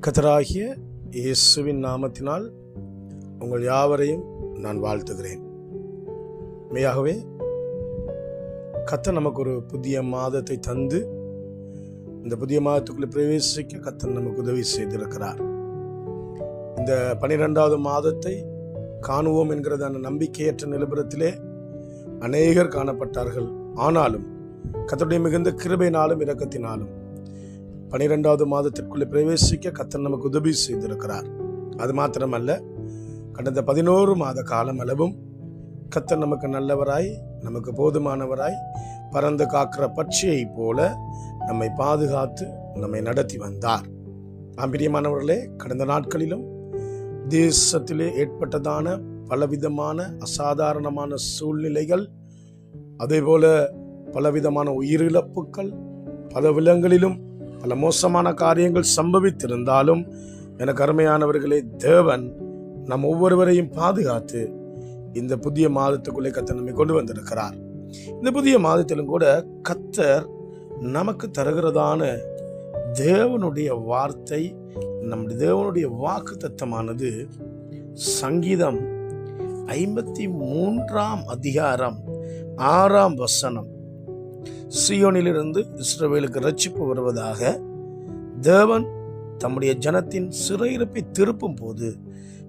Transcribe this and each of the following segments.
கத்தராகிய இயேசுவின் நாமத்தினால் உங்கள் யாவரையும் நான் வாழ்த்துகிறேன். மெய்யாகவே கத்த நமக்கு ஒரு புதிய மாதத்தை தந்து இந்த புதிய மாதத்துக்குள்ளே பிரவேசிக்க கத்தன் நமக்கு உதவி செய்திருக்கிறார். இந்த பனிரெண்டாவது மாதத்தை காணுவோம் என்கிறது அந்த நம்பிக்கையற்ற நிலவரத்திலே அநேகர் காணப்பட்டார்கள். ஆனாலும் கத்தருடைய மிகுந்த கிருபையினாலும் இரக்கத்தினாலும் பனிரெண்டாவது மாதத்திற்குள்ளே பிரவேசிக்க கத்தர் நமக்கு உதவி செய்திருக்கிறார். அது மாத்திரமல்ல கடந்த பதினோரு மாத காலம் அளவும் கத்தர் நமக்கு நல்லவராய் நமக்கு போதுமானவராய் பறந்து காக்கிற பட்சியை போல நம்மை பாதுகாத்து நம்மை நடத்தி வந்தார். ஆம்பிரியமானவர்களே கடந்த நாட்களிலும் தேசத்திலே ஏற்பட்டதான பலவிதமான அசாதாரணமான சூழ்நிலைகள் அதேபோல பலவிதமான உயிரிழப்புகள் பல விலங்களிலும் பல மோசமான காரியங்கள் சம்பவித்திருந்தாலும் எனக்கு அருமையானவர்களே தேவன் நம் ஒவ்வொருவரையும் பாதுகாத்து இந்த புதிய மாதத்துக்குள்ளே கத்தர் நம்மை கொண்டு வந்திருக்கிறார். இந்த புதிய மாதத்திலும் கூட கத்தர் நமக்கு தருகிறதான தேவனுடைய வார்த்தை நம்முடைய தேவனுடைய வாக்கு தத்தமானது சங்கீதம் ஐம்பத்தி மூன்றாம் அதிகாரம் ஆறாம் வசனம். சியோனிலிருந்து இஸ்ரவேலுக்கு ரட்சிப்பு வருவதாக தேவன் தம்முடைய ஜனத்தின் சிறையிருப்பை திருப்பும் போது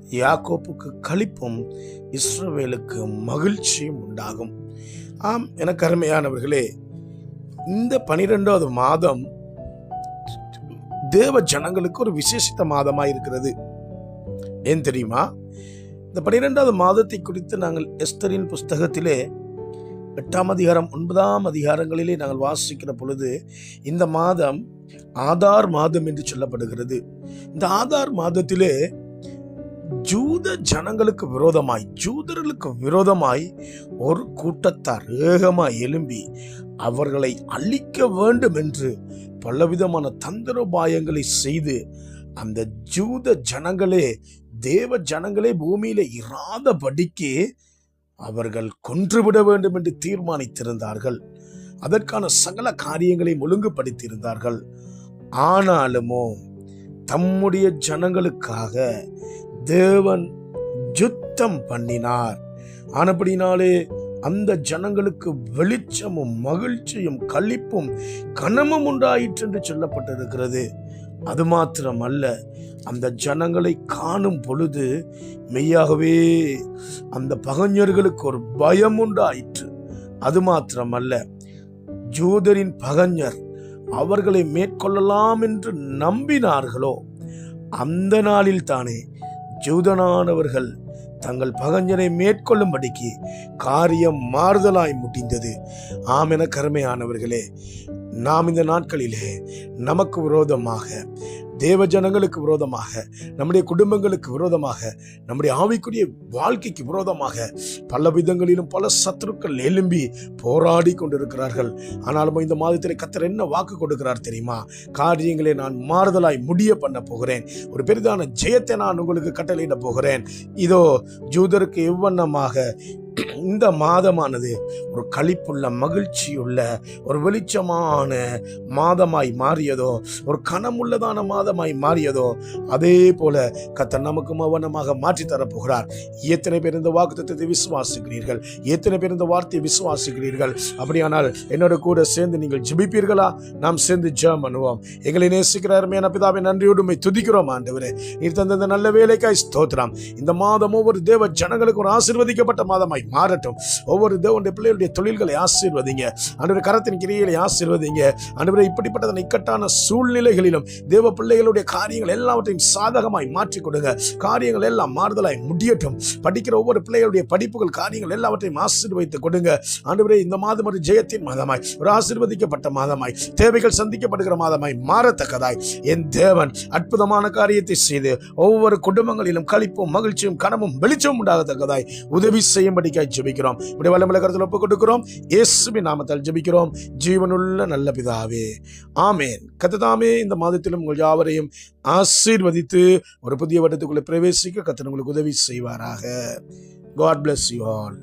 யாக்கோப்புக்கு களிப்பும் இஸ்ரவேலுக்கு மகிழ்ச்சியும் உண்டாகும். ஆம் எனக்கு அருமையானவர்களே இந்த பனிரெண்டாவது மாதம் தேவ ஜனங்களுக்கு ஒரு விசேஷித்த மாதமாக இருக்கிறது. ஏன் தெரியுமா? இந்த பனிரெண்டாவது மாதத்தை குறித்து நாங்கள் எஸ்தரின் புஸ்தகத்திலே எட்டாம் அதிகாரம் ஒன்பதாம் அதிகாரங்களிலே நாங்கள் வாசிக்கிற பொழுது இந்த மாதம் ஆதார் மாதம் என்று சொல்லப்படுகிறது. இந்த ஆதார் மாதத்திலே ஜூத ஜனங்களுக்கு விரோதமாய் ஜூதர்களுக்கு விரோதமாய் ஒரு கூட்டத்தார் ஏகமாய் எழும்பி அவர்களை அழிக்க வேண்டும் என்று பலவிதமான தந்திரோபாயங்களை செய்து அந்த ஜூத ஜனங்களே தேவ ஜனங்களே பூமியில இராதபடிக்கு அவர்கள் கொன்றுவிட வேண்டும் என்று தீர்மானித்திருந்தார்கள். அதற்கான சகல காரியங்களை ஒழுங்குபடுத்தியிருந்தார்கள். ஆனாலுமோ தம்முடைய ஜனங்களுக்காக தேவன் யுத்தம் பண்ணினார். ஆனபடினாலே அந்த ஜனங்களுக்கு வெளிச்சமும் மகிழ்ச்சியும் களிப்பும் கனமும் உண்டாயிற்று என்று சொல்லப்பட்டிருக்கிறது. அது மாத்திரம் அல்ல அந்த ஜனங்களை காணும் பொழுது மெய்யாகவே அந்த பகஞ்சர்களுக்கு ஒரு பயம் உண்டாயிற்று. அது மாத்திரம் அல்ல ஜூதரின் பகஞ்சர் அவர்களை மேற்கொள்ளலாம் என்று நம்பினார்களோ அந்த நாளில் தானே ஜூதனானவர்கள் தங்கள் பகஞ்சனை மேற்கொள்ளும்படிக்கு காரியம் மாறுதலாய் முடிந்தது. ஆமென கருமையானவர்களே நாம் இந்த நாட்களிலே நமக்கு விரோதமாக தேவ ஜனங்களுக்கு விரோதமாக நம்முடைய குடும்பங்களுக்கு விரோதமாக நம்முடைய ஆவிக்குரிய வாழ்க்கைக்கு விரோதமாக பல விதங்களிலும் பல சத்துருக்கள் எழும்பி போராடி கொண்டிருக்கிறார்கள். ஆனாலும் இந்த மாதத்தில் கத்தர் என்ன வாக்கு கொடுக்கிறார் தெரியுமா? காரியங்களை நான் மாறுதலாய் முடிய பண்ண போகிறேன். ஒரு பெரிதான ஜெயத்தை நான் உங்களுக்கு கட்டளையிட போகிறேன். இதோ ஜூதருக்கு எவ்வண்ணமாக இந்த மாதமானது ஒரு களிப்புள்ள மகிழ்ச்சியுள்ள ஒரு வெளிச்சமான மாதமாய் மாறியதோ ஒரு கனமுள்ளதான பிரசாதமாய் மாறியதோ அதே போல கத்தர் நமக்கு மௌனமாக மாற்றி தரப்போகிறார் எத்தனை பேர் இந்த வாக்குத்தத்தை விசுவாசிக்கிறீர்கள்? எத்தனை பேர் இந்த வார்த்தையை விசுவாசிக்கிறீர்கள்? அப்படியானால் என்னோட கூட சேர்ந்து நீங்கள் ஜிபிப்பீர்களா? நாம் சேர்ந்து ஜெபம் பண்ணுவோம். எங்களை நேசிக்கிற அருமையான பிதாவை நன்றியோடுமை துதிக்கிறோம் ஆண்டவரே. நீர் தந்த இந்த நல்ல வேலைக்காய் ஸ்தோத்திரம். இந்த மாதம் ஒவ்வொரு தேவ ஜனங்களுக்கு ஒரு ஆசீர்வதிக்கப்பட்ட மாதமாய் மாறட்டும். ஒவ்வொரு தேவனுடைய பிள்ளைகளுடைய தொழில்களை ஆசீர்வதிங்க. அன்றைய கரத்தின் கிரியைகளை ஆசீர்வதிங்க. அன்றைய இப்படிப்பட்ட இக்கட்டான சூழ்நிலைகளிலும் தேவ பிள்ளைகளுடைய காரியங்கள் எல்லாவற்றையும் சாதகமாய் மாற்றி கொடுங்க. காரியங்கள் எல்லாம் மாறுதலாய் முடியட்டும். படிக்கிற ஒவ்வொரு பிள்ளைகளுடைய படிப்புகள் காரியங்கள் எல்லாவற்றையும் ஆசீர்வதித்து கொடுங்க. ஆண்டவரே இந்த மாதம் ஒரு ஜெயத்தின் மாதமாய் ஒரு ஆசீர்வதிக்கப்பட்ட மாதமாய் தேவைகள் சந்திக்கப்படுகிற மாதமாய் மாறத்தக்கதாய். என் தேவன் அற்புதமான காரியத்தை செய்து ஒவ்வொரு குடும்பங்களிலும் கழிப்பும் மகிழ்ச்சியும் கனமும் வெளிச்சமும் உண்டாகத்தக்கதாய் உதவி செய்யும்படிக்காய் ஜெபிக்கிறோம். இப்படி வல்லமலை கருத்தில் ஒப்புக் கொடுக்கிறோம். இயேசுவின் நாமத்தால் ஜெபிக்கிறோம். ஜீவனுள்ள நல்ல பிதாவே. ஆமேன். கத்ததாமே இந்த மாதத்திலும் உங்கள் யாவரையும் ஆசீர்வதித்து ஒரு புதிய வட்டத்துக்குள்ளே பிரவேசிக்க கத்தர் உங்களுக்கு உதவி செய்வாராக. God bless you all